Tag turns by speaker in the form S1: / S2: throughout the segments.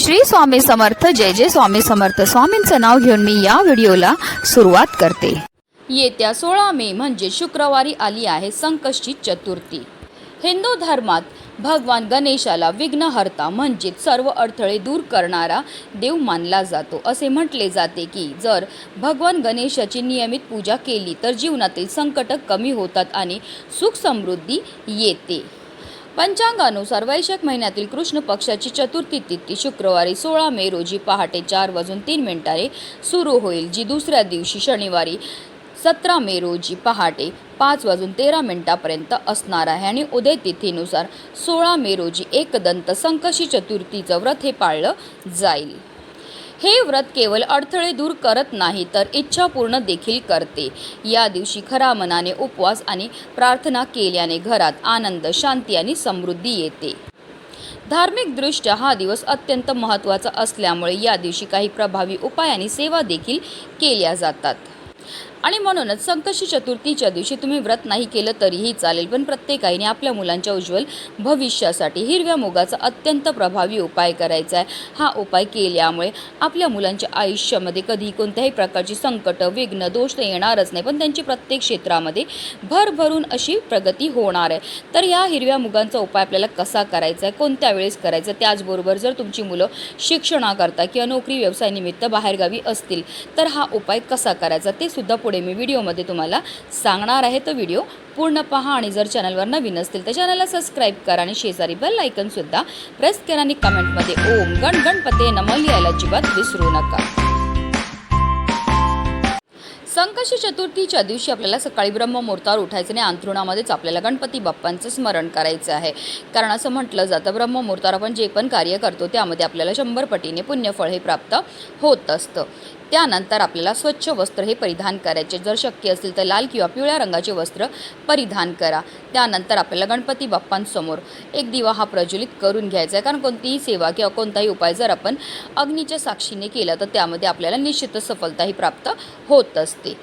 S1: श्री स्वामी समर्थ जय जय स्वामी समर्थ. स्वामींचं नाव घेऊन मी या व्हिडिओला सुरुवात करते.
S2: येत्या सोळा मे म्हणजे शुक्रवारी आली आहे संकष्टी चतुर्थी. हिंदू धर्मात भगवान गणेशाला विघ्नहर्ता म्हणजेच सर्व अडथळे दूर करणारा देव मानला जातो. असे म्हटले जाते की जर भगवान गणेशाची नियमित पूजा केली तर जीवनातील संकट कमी होतात आणि सुख समृद्धी येते. पंचांगानुसार वैशाख महिन्यातील कृष्ण पक्षाची चतुर्थी तिथी शुक्रवारी सोळा मे रोजी पहाटे चार वाजून तीन मिनिटाने सुरू होईल जी दुसऱ्या दिवशी शनिवारी सतरा मे रोजी पहाटे पाच वाजून तेरा मिनिटापर्यंत असणार आहे. आणि उदय तिथीनुसार सोळा मे रोजी एकदंत संकशी चतुर्थीचं व्रत हे पाळलं जाईल. हे व्रत केवळ अडथळे दूर करत नाही तर इच्छा पूर्ण देखील करते. या दिवशी खरा मनाने उपवास आणि प्रार्थना केल्याने घरात आनंद शांती आणि समृद्धी येते. धार्मिकदृष्ट्या हा दिवस अत्यंत महत्त्वाचा असल्यामुळे या दिवशी काही प्रभावी उपाय आणि सेवा देखील केल्या जातात. आणि म्हणूनच संकष्टी चतुर्थीच्या दिवशी तुम्ही व्रत नाही केलं तरीही चालेल पण प्रत्येकाने आपल्या मुलांच्या उज्ज्वल भविष्यासाठी हिरव्या मुगाचा अत्यंत प्रभावी उपाय करायचा आहे. हा उपाय केल्यामुळे आपल्या मुलांच्या आयुष्यामध्ये कधी कोणत्याही प्रकारची संकट विघ्न दोष तर येणारच नाही पण त्यांची प्रत्येक क्षेत्रामध्ये भरभरून अशी प्रगती होणार आहे. तर या हिरव्या मुगांचा उपाय आपल्याला कसा करायचा आहे कोणत्या वेळेस करायचा त्याचबरोबर जर तुमची मुलं शिक्षणाकरता किंवा नोकरी व्यवसायानिमित्त बाहेरगावी असतील तर हा उपाय कसा करायचा ते सुद्धा पुढे मी व्हिडिओमध्ये तुम्हाला सांगणार आहे तो व्हिडिओ. पूर्ण पहा आणि जर चॅनलवर नवीन असतील तर चॅनलला सबस्क्राईब करा आणि शेजारी बेल आयकनसुद्धा प्रेस करा आणि कमेंटमध्ये ओम गण गणपते नम लिहायला अजिबात विसरू नका. संकष्टी चतुर्थीच्या दिवशी आपल्याला सकाळी ब्रह्ममुहूर्तावर उठायचं आणि अंथरुणामध्येच आपल्याला गणपती बाप्पांचं स्मरण करायचं आहे. कारण असं म्हटलं जातं ब्रह्ममुहूर्तावर आपण जे पण कार्य करतो त्यामध्ये आपल्याला शंभर पटीने पुण्यफळ हे प्राप्त होत असतं. त्यानंतर आपल्याला स्वच्छ वस्त्र हे परिधान करायचे. जर शक्य असेल तर लाल किंवा पिवळ्या रंगाचे वस्त्र परिधान करा. त्यानंतर आपल्याला गणपती बाप्पांसमोर एक दिवा हा प्रज्वलित करून घ्यायचा आहे. कारण कोणतीही सेवा किंवा कोणताही उपाय जर आपण अग्नीच्या साक्षीने केला तर त्यामध्ये आपल्याला निश्चितच सफलताही प्राप्त होत असते.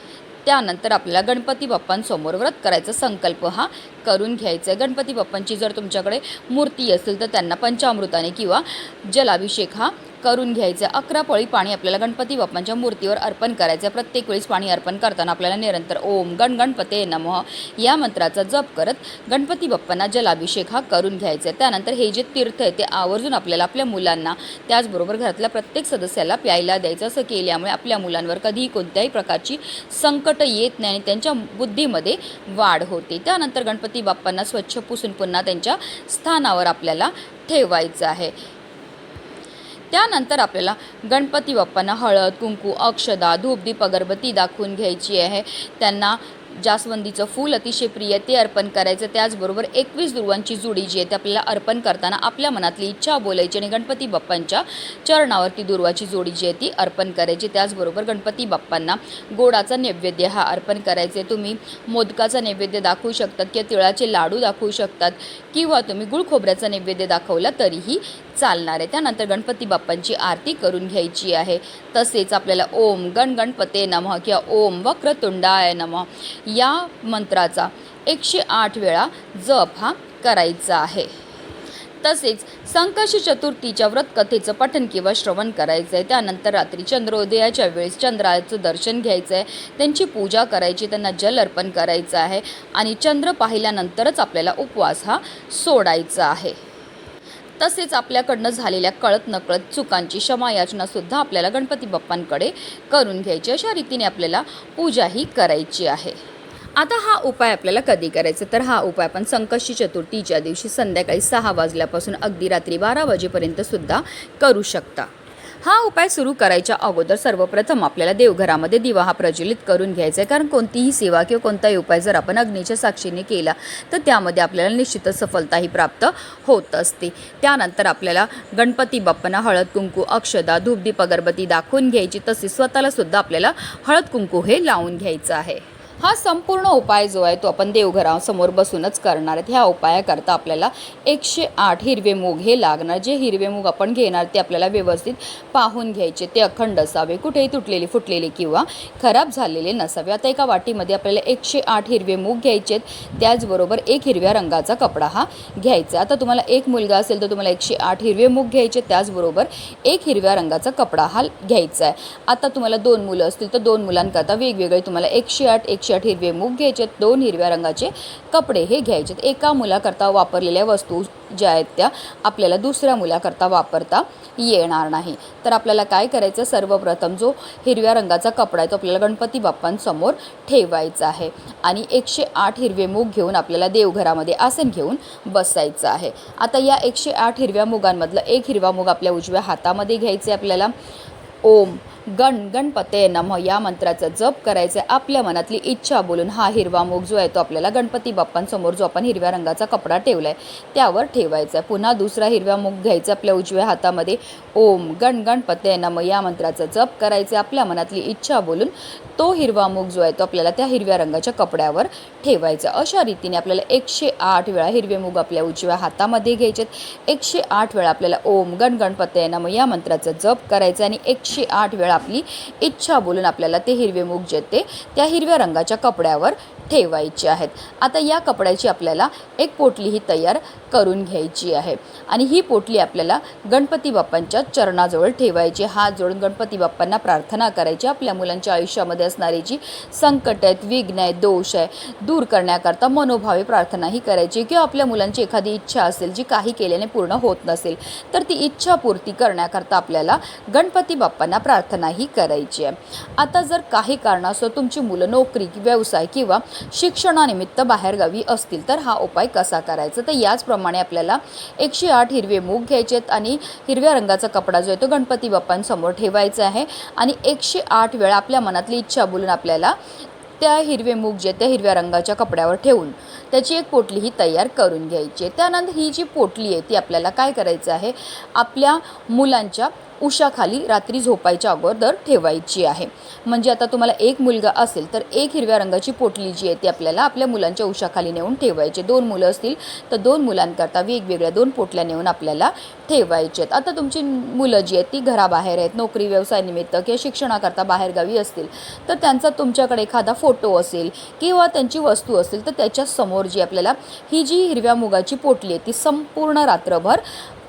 S2: त्यानंतर आपल्याला गणपती बाप्पांसमोर व्रत करायचा संकल्प हा करून घ्यायचा आहे. गणपती बाप्पांची जर तुमच्याकडे मूर्ती असेल तर त्यांना पंचामृताने किंवा जलाभिषेक हा करून घ्यायचं. अकरा पळी पाणी आपल्याला गणपती बाप्पांच्या मूर्तीवर अर्पण करायचं. आहे प्रत्येक वेळेस पाणी अर्पण करताना आपल्याला निरंतर ओम गण गणपते नमः या मंत्राचा जप करत गणपती बाप्पांना जलाभिषेक हा करून घ्यायचा. आहे त्यानंतर हे जे तीर्थ आहे ते आवर्जून आपल्याला आपल्या मुलांना त्याचबरोबर घरातल्या प्रत्येक सदस्याला प्यायला द्यायचं. असं केल्यामुळे आपल्या मुलांवर कधीही कोणत्याही प्रकारची संकट येत नाही आणि त्यांच्या बुद्धीमध्ये वाढ होते. त्यानंतर गणपती बाप्पांना स्वच्छ पुसून पुन्हा त्यांच्या स्थानावर आपल्याला ठेवायचं आहे. त्यानंतर आपल्याला गणपती बाप्पांना हळद कुंकू अक्षदा धूपदीप अगरबत्ती दाखवून घ्यायची आहे. त्यांना जास्वंदीचं फूल अतिशय प्रिय ते अर्पण करायचं. त्याचबरोबर एकवीस दुर्वांची जुडी जी आहे ती आपल्याला अर्पण करताना आपल्या मनातली इच्छा बोलायची आणि गणपती बाप्पांच्या चरणावरती दुर्वाची जोडी जी आहे ती अर्पण करायची. त्याचबरोबर गणपती बाप्पांना गोडाचा नैवेद्य हा अर्पण करायचे तुम्ही मोदकाचा नैवेद्य दाखवू शकतात किंवा तिळाचे लाडू दाखवू शकतात किंवा तुम्ही गुळ खोबऱ्याचा नैवेद्य दाखवला तरीही चालणार आहे. त्यानंतर गणपती बाप्पांची आरती करून घ्यायची आहे. तसेच आपल्याला ओम गण गणपते नमः किंवा ओम वक्रतुंडाय नमः. या मंत्राचा एकशे आठ वेळा जप हा करायचा आहे. तसेच संकष्टी चतुर्थीच्या व्रतकथेचं पठन किंवा श्रवण करायचं आहे त्यानंतर रात्री चंद्रोदयाच्या वेळेस चंद्राचं दर्शन घ्यायचं आहे त्यांची पूजा करायची त्यांना जल अर्पण करायचं आहे आणि चंद्र पाहिल्यानंतरच आपल्याला उपवास हा सोडायचा आहे. तसेच आपल्याकडनं झालेल्या कळत नकळत चुकांची क्षमायाचनासुद्धा आपल्याला गणपती बाप्पांकडे करून घ्यायची. अशा रीतीने आपल्याला पूजाही करायची आहे. आता हा उपाय आपल्याला कधी करायचा? तर हा उपाय आपण संकष्टी चतुर्थीच्या दिवशी संध्याकाळी सहा वाजल्यापासून अगदी रात्री बारा वाजेपर्यंत सुद्धा करू शकता. हा उपाय सुरू करायच्या अगोदर सर्वप्रथम आपल्याला देवघरामध्ये दिवा हा प्रज्वलित करून घ्यायचा आहे. कारण कोणतीही सेवा किंवा कोणताही उपाय जर आपण अग्नीच्या साक्षीने केला तर त्यामध्ये आपल्याला निश्चितच सफलताही प्राप्त होत असते. त्यानंतर आपल्याला गणपती बाप्पांना हळद कुंकू अक्षदा धूपदीप अगरबत्ती दाखवून घ्यायची. तसेच स्वतःला सुद्धा आपल्याला हळद कुंकू हे लावून घ्यायचं आहे. हा संपूर्ण उपाय जो आहे तो आपण देवघरासमोर बसूनच करणार आहेत. ह्या उपायाकरता आपल्याला एकशे आठ हिरवे मूग हे लागणार. जे हिरवे मूग आपण घेणार ते आपल्याला व्यवस्थित पाहून घ्यायचे. ते अखंड असावे. कुठेही तुटलेले फुटलेले किंवा खराब झालेले नसावे. आता एका वाटीमध्ये आपल्याला एकशे आठ हिरवे मूग घ्यायचे आहेत. त्याचबरोबर एक हिरव्या रंगाचा कपडा हा घ्यायचा. आता तुम्हाला एक मुलगा असेल तर तुम्हाला एकशे आठ हिरवे मूग घ्यायचे त्याचबरोबर एक हिरव्या रंगाचा कपडा हा घ्यायचा आहे. आता तुम्हाला दोन मुलं असतील तर दोन मुलांकरता वेगवेगळे तुम्हाला एकशे आठ एकशे आठ हिरवे मूग घ्यायचे दोन हिरव्या रंगाचे कपडे हे घ्यायचे. आहेत एका मुलाकरता वापरलेल्या वस्तू ज्या आहेत त्या आपल्याला दुसऱ्या मुलाकरता वापरता येणार नाही. तर आपल्याला काय करायचं? सर्वप्रथम जो हिरव्या रंगाचा कपडा आहे तो आपल्याला गणपती बाप्पांसमोर ठेवायचा आहे आणि एकशे आठ हिरवे मूग घेऊन आपल्याला देवघरामध्ये आसन घेऊन बसायचं आहे. आता या एकशे आठ हिरव्या मुगांमधलं एक हिरवा मूग आपल्या उजव्या हातामध्ये घ्यायचे आपल्याला. ओम. गण गणपते नम या मंत्राचा जप करायचा आहे आपल्या मनातली इच्छा बोलून हा हिरवा मूग जो आहे तो आपल्याला गणपती बाप्पांसमोर जो आपण हिरव्या रंगाचा कपडा ठेवला आहे त्यावर ठेवायचा आहे पुन्हा दुसरा हिरवा मूग घ्यायचा आपल्या उजव्या हातामध्ये. ओम गण गणपते नम या मंत्राचा जप करायचा आहे आपल्या मनातली इच्छा बोलून तो हिरवा मूग जो आहे तो आपल्याला त्या हिरव्या रंगाच्या कपड्यावर ठेवायचा अशा रीतीने आपल्याला एकशे आठ वेळा हिरवे मूग आपल्या उजव्या हातामध्ये घ्यायचेत. एकशे आठ वेळा आपल्याला ओम गण गणपते नम या मंत्राचा जप करायचा आणि एकशे आठ वेळा आपली इच्छा बोलून आपल्याला ते हिरवे मूग जे ते त्या हिरव्या रंगाच्या कपड्यावर ठेवायचे आहेत. आता या कपड्याची आपल्याला एक पोटली ही तयार करून घ्यायची आहे. आणि ही पोटली आपल्याला गणपती बाप्पांच्या चरणाजवळ ठेवायची. हात जोडून गणपती बाप्पांना प्रार्थना करायची. आपल्या मुलांच्या आयुष्यामध्ये असणारी जी संकट आहेत विघ्न आहेत दोष आहे दूर करण्याकरता मनोभावे प्रार्थनाही करायची. किंवा आपल्या मुलांची एखादी इच्छा असेल जी काही केल्याने पूर्ण होत नसेल तर ती इच्छा पूर्ती करण्याकरता आपल्याला गणपती बाप्पांना प्रार्थना प्रार्थनाही करायची. आहे आता जर काही कारणास्तव तुमची मुलं नोकरी व्यवसाय किंवा शिक्षणानिमित्त बाहेरगावी असतील तर हा उपाय कसा करायचा? तर याचप्रमाणे आपल्याला एकशे आठ हिरवे मूग घ्यायचे आहेत आणि हिरव्या रंगाचा कपडा जो आहे तो गणपती बाप्पांसमोर ठेवायचा आहे. आणि एकशे आठ वेळा आपल्या मनातली इच्छा बोलून आपल्याला त्या हिरवे मूग जे त्या हिरव्या रंगाच्या कपड्यावर ठेवून त्याची एक पोटली ही तयार करून घ्यायची आहे. त्यानंतर ही जी पोटली आहे ती आपल्याला काय करायचं आहे? आपल्या मुलांच्या उशाखाली रात्री झोपायच्या अगोदर ठेवायची आहे. म्हणजे आता तुम्हाला एक मुलगा असेल तर एक हिरव्या रंगाची पोटली जी आहे ती आपल्याला आपल्या मुलांच्या उशाखाली नेऊन ठेवायची. दोन मुलं असतील तर दोन मुलांकरता वेगवेगळ्या दोन पोटल्या नेऊन आपल्याला ठेवायचे आहेत. आता तुमची मुलं जी आहेत ती घराबाहेर आहेत नोकरी व्यवसायानिमित्त किंवा शिक्षणाकरता बाहेरगावी असतील तर त्यांचा तुमच्याकडे एखादा फोटो असेल किंवा त्यांची वस्तू असेल तर त्याच्यासमोर जी आपल्याला ही जी हिरव्या मुगाची पोटली आहे ती संपूर्ण रात्रभर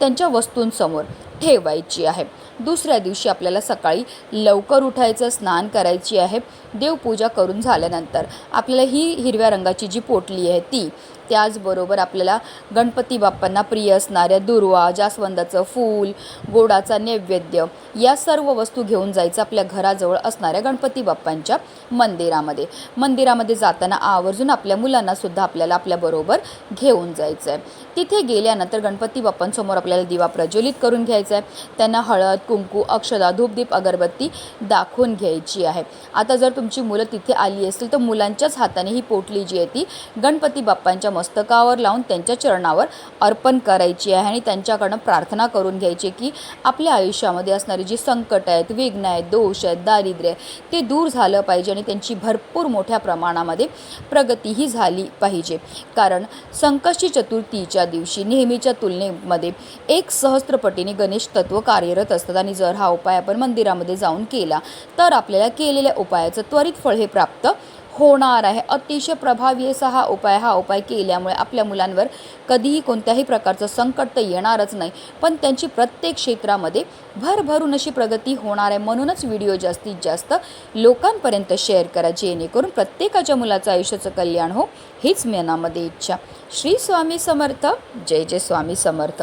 S2: त्यांच्या वस्तूंसमोर ठेवायची आहे. दुसऱ्या दिवशी आपल्याला सकाळी लवकर उठायचं स्नान करायची आहे. देवपूजा करून झाल्यानंतर आपल्याला ही हिरव्या रंगाची जी पोटली आहे ती त्याचबरोबर आपल्याला गणपती बाप्पांना प्रिय असणाऱ्या दुर्वा जास्वंदाचं फूल गोडाचा नैवेद्य या सर्व वस्तू घेऊन जायचं आपल्या घराजवळ असणाऱ्या गणपती बाप्पांच्या मंदिरामध्ये. मंदिरामध्ये जाताना आवर्जून आपल्या मुलांनासुद्धा आपल्याला आपल्याबरोबर घेऊन जायचं आहे तिथे गेल्यानंतर गणपती बाप्पांसमोर आपल्याला दिवा प्रज्वलित करून घ्यायचा आहे त्यांना हळद कुंकू अक्षदा धूपदीप अगरबत्ती दाखवून घ्यायची आहे. आता जर तुमची मुलं तिथे आली असतील तर मुलांच्याच हाताने ही पोटली जी आहे ती गणपती बाप्पांच्या मस्तकावर लावून त्यांच्या चरणावर अर्पण करायची आहे आणि त्यांच्याकडनं प्रार्थना करून घ्यायची की आपल्या आयुष्यामध्ये असणारी जी संकट आहेत विघ्न आहेत दोष आहेत दारिद्र्य आहे, ते दूर झालं पाहिजे आणि त्यांची भरपूर मोठ्या प्रमाणामध्ये प्रगतीही झाली पाहिजे. कारण संकष्टी चतुर्थीच्या दिवशी नेहमीच्या तुलनेमध्ये एक सहस्त्रपटीने गणेश तत्व कार्यरत असतात आणि जर हा उपाय आपण मंदिरामध्ये जाऊन केला तर आपल्याला केलेल्या उपायाचं त्वरित फळ हे प्राप्त होणार आहे. अतिशय प्रभावी असा हा उपाय हा उपाय केल्यामुळे आपल्या मुलांवर कधीही कोणत्याही प्रकारचं संकट तर येणारच नाही. पण त्यांची प्रत्येक क्षेत्रामध्ये भरभरून अशी प्रगती होणार आहे. म्हणूनच व्हिडिओ जास्तीत जास्त लोकांपर्यंत शेअर करा. जेणेकरून प्रत्येकाच्या मुलाचं आयुष्याचं कल्याण हो. हीच मनामध्ये इच्छा. श्री स्वामी समर्थ. जय जय स्वामी समर्थ.